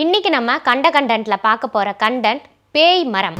இன்னைக்கு நம்ம கண்ட கண்டென்ட்ல பார்க்க போற கண்டென்ட் பேய் மரம்.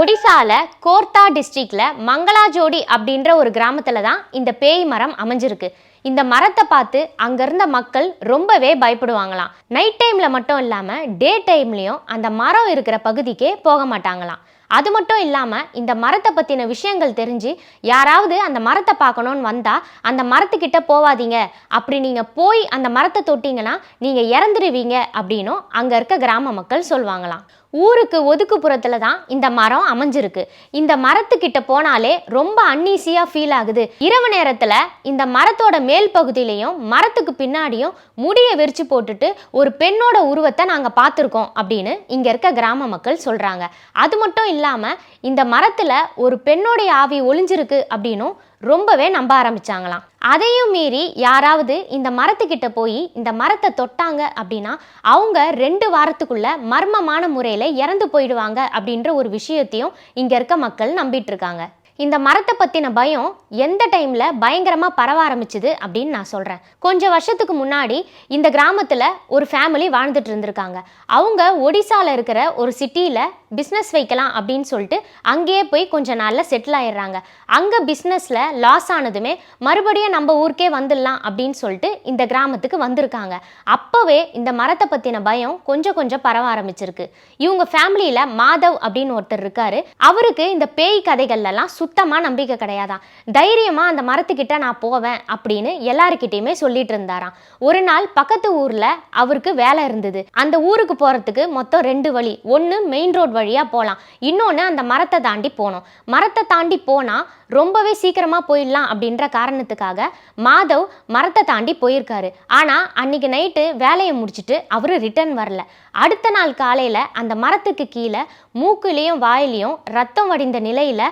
ஒடிசால கோர்த்தா டிஸ்ட்ரிக்ட்ல மங்களாஜோடி அப்படின்ற ஒரு கிராமத்துல தான் இந்த பேய் மரம் அமைஞ்சிருக்கு. இந்த மரத்தை பார்த்து அங்க இருந்த மக்கள் ரொம்பவே பயப்படுவாங்களாம். நைட் டைம்ல மட்டும் இல்லாமல் டே டைம்லேயும் அந்த மரம் இருக்கிற பகுதிக்கே போக மாட்டாங்களாம். அது மட்டும் இல்லாமல் இந்த மரத்தை பற்றின விஷயங்கள் தெரிஞ்சு யாராவது அந்த மரத்தை பார்க்கணுன்னு வந்தால் அந்த மரத்துக்கிட்ட போவாதீங்க. அப்படி நீங்கள் போய் அந்த மரத்தை தொட்டிங்கன்னா நீங்கள் இறந்துருவீங்க அப்படின்னும் அங்கே இருக்க கிராம மக்கள் சொல்லுவாங்களாம் ஊருக்கு ஒதுக்குப்புறத்துல தான் இந்த மரம் அமைஞ்சிருக்கு. இந்த மரத்துக்கிட்ட போனாலே ரொம்ப அன்னீசியாக ஃபீல் ஆகுது. இரவு நேரத்தில் இந்த மரத்தோட மேல் பகுதியிலையும் மரத்துக்கு பின்னாடியும் முடியை விரிச்சு போட்டுட்டு ஒரு பெண்ணோட உருவத்தை நாங்கள் பார்த்துருக்கோம் அப்படின்னு இங்கே இருக்க கிராம மக்கள் சொல்கிறாங்க அது மட்டும் இல்லாமல் இந்த மரத்தில் ஒரு பெண்ணோடைய ஆவி ஒளிஞ்சிருக்கு அப்படின்னும் ரொம்பவே நம்ப ஆரம்பிச்சாங்களாம். அதையும் மீறி யாராவது இந்த மரத்துக்கிட்ட போய் இந்த மரத்தை தொட்டாங்க அப்படின்னா அவங்க ரெண்டு வாரத்துக்குள்ள மர்மமான முறையில் இறந்து போயிடுவாங்க அப்படின்ற ஒரு விஷயத்தையும் இங்கே இருக்க மக்கள் நம்பிட்டு இருக்காங்க. இந்த மரத்தை பற்றின பயம் எந்த டைமில் பயங்கரமாக பரவ ஆரம்பிச்சுது அப்படின்னு நான் சொல்கிறேன் கொஞ்சம் வருஷத்துக்கு முன்னாடி இந்த கிராமத்தில் ஒரு ஃபேமிலி வாழ்ந்துட்டு இருந்திருக்காங்க. அவங்க ஒடிசாவில் இருக்கிற ஒரு சிட்டியில் பிஸ்னஸ் வைக்கலாம் அப்படின்னு சொல்லிட்டு அங்கேயே போய் கொஞ்ச நாளில் செட்டில் ஆயிடுறாங்க. அங்கே பிஸ்னஸில் லாஸ் ஆனதுமே மறுபடியும் நம்ம ஊருக்கே வந்துடலாம் அப்படின்னு சொல்லிட்டு இந்த கிராமத்துக்கு வந்திருக்காங்க. அப்போவே இந்த மரத்தை பற்றின பயம் கொஞ்சம் கொஞ்சம் பரவ ஆரம்பிச்சிருக்கு. இவங்க ஃபேமிலியில் மாதவ் அப்படின்னு ஒருத்தர் இருக்காரு. அவருக்கு இந்த பேய் கதைகள்லாம் சுத்தமாக நம்பிக்கை கிடையாதான் தைரியமாக அந்த மரத்துக்கிட்ட நான் போவேன் அப்படின்னு எல்லாருக்கிட்டேயுமே சொல்லிட்டு இருந்தாராம். ஒரு நாள் பக்கத்து ஊரில் அவருக்கு வேலை இருந்தது. அந்த ஊருக்கு போகிறதுக்கு மொத்தம் ரெண்டு வழி. ஒன்று மெயின் ரோட் வழியாக போகலாம் இன்னொன்று அந்த மரத்தை தாண்டி போகணும் மரத்தை தாண்டி போனால் ரொம்பவே சீக்கிரமாக போயிடலாம் அப்படின்ற காரணத்துக்காக மாதவ் மரத்தை தாண்டி போயிருக்காரு. ஆனால் அன்னைக்கு நைட்டு வேலையை முடிச்சுட்டு அவர் ரிட்டர்ன் வரல. அடுத்த நாள் காலையில் அந்த மரத்துக்கு கீழே மூக்குலேயும் வாயிலையும் ரத்தம் வடிந்த நிலையில்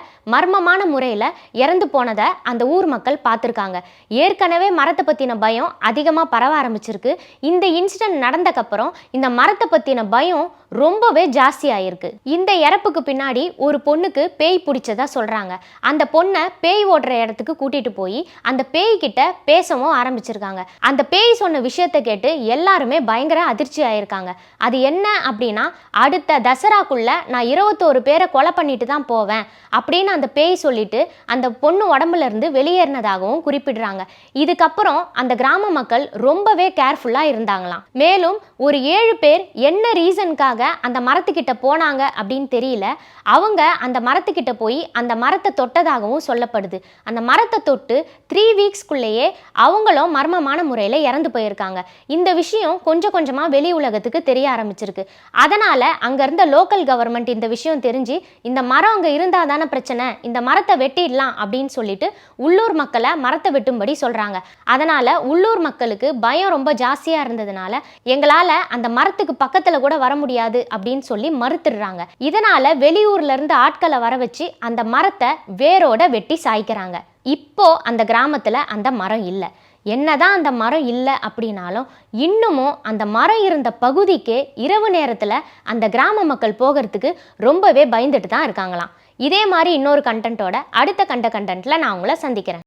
மர்மமான முறையில் இறந்து போனதை அந்த ஊர் மக்கள் பார்த்துருக்காங்க. ஏற்கனவே மரத்தை பற்றின பயம் அதிகமாக பரவ ஆரம்பிச்சிருக்கு. இந்த இன்சிடென்ட் நடந்தக்கப்புறம் இந்த மரத்தை பற்றின பயம் ரொம்பவே ஜாஸ்தி ஆயிருக்கு. இந்த இறப்புக்கு பின்னாடி ஒரு பொண்ணுக்கு பேய் பிடிச்சதா சொல்கிறாங்க அந்த பொண்ணை பேய் ஓடுற இடத்துக்கு கூட்டிகிட்டு போய் அந்த பேய் கிட்ட பேசவும் ஆரம்பிச்சிருக்காங்க. அந்த பேய் சொன்ன விஷயத்தை கேட்டு எல்லாருமே பயங்கர அதிர்ச்சி ஆயிருக்காங்க. அது என்ன அப்படின்னா அடுத்த தசராக்குள்ள நான் இருபத்தோரு பேரை கொலை பண்ணிட்டு தான் போவேன் அப்படின்னு அந்த பேய் சொல்லிட்டு அந்த பொண்ணு உடம்புல இருந்து வெளியேறினதாகவும் குறிப்பிடுறாங்க. இதுக்கப்புறம் அந்த கிராம மக்கள் ரொம்பவே கேர்ஃபுல்லாக இருந்தாங்களாம். மேலும் ஒரு ஏழு பேர் என்ன ரீசனுக்காக அந்த மரத்துக்கிட்ட போனாங்க அப்படின்னு தெரியல. அவங்க அந்த மரத்துக்கிட்ட போய் அந்த மரத்தை தொட்டதாகவும் சொல்லப்படுது. அந்த மரத்தை தொட்டு த்ரீ வீக்ஸ்க்குள்ளேயே அவங்களும் மர்மமான முறையில் இறந்து போயிருக்காங்க. இந்த விஷயம் கொஞ்சம் கொஞ்சமாக வெளி உலகத்துக்கு தெரிய ஆரம்பிச்சிருக்கு. அதனால் அங்கே இருந்த லோக்கல் கவர்மெண்ட் இந்த விஷயம் தெரிஞ்சு இந்த மரம் அங்கே இருந்தால் தானே பிரச்சனை இந்த மரத்தை வெட்டிடலாம் அப்படின்னு சொல்லிட்டு உள்ளூர் மக்களை மரத்தை வெட்டும்படி சொல்கிறாங்க அதனால் உள்ளூர் மக்களுக்கு பயம் ரொம்ப ஜாஸ்தியாக இருந்ததுனால எங்களால் அந்த மரத்துக்கு பக்கத்தில் கூட வர முடியாது அப்படின்னு சொல்லி மறுத்துடுறாங்க. இதனால் வெளியூர்லேருந்து ஆட்களை வர வச்சு அந்த மரத்தை வேரோட வெட்டி சாய்க்கிறாங்க. இப்போ அந்த கிராமத்தில் அந்த மரம் இல்லை. என்னதான் அந்த மரம் இல்லை அப்படின்னாலும் இன்னமும் அந்த மரம் இருந்த பகுதிக்கே இரவு நேரத்தில் அந்த கிராம மக்கள் போகிறதுக்கு ரொம்பவே பயந்துட்டு தான் இருக்காங்களாம். இதே மாதிரி இன்னொரு கண்டென்ட்டோட அடுத்த கண்ட கண்டென்ட்டில் நான் உங்களை சந்திக்கிறேன்.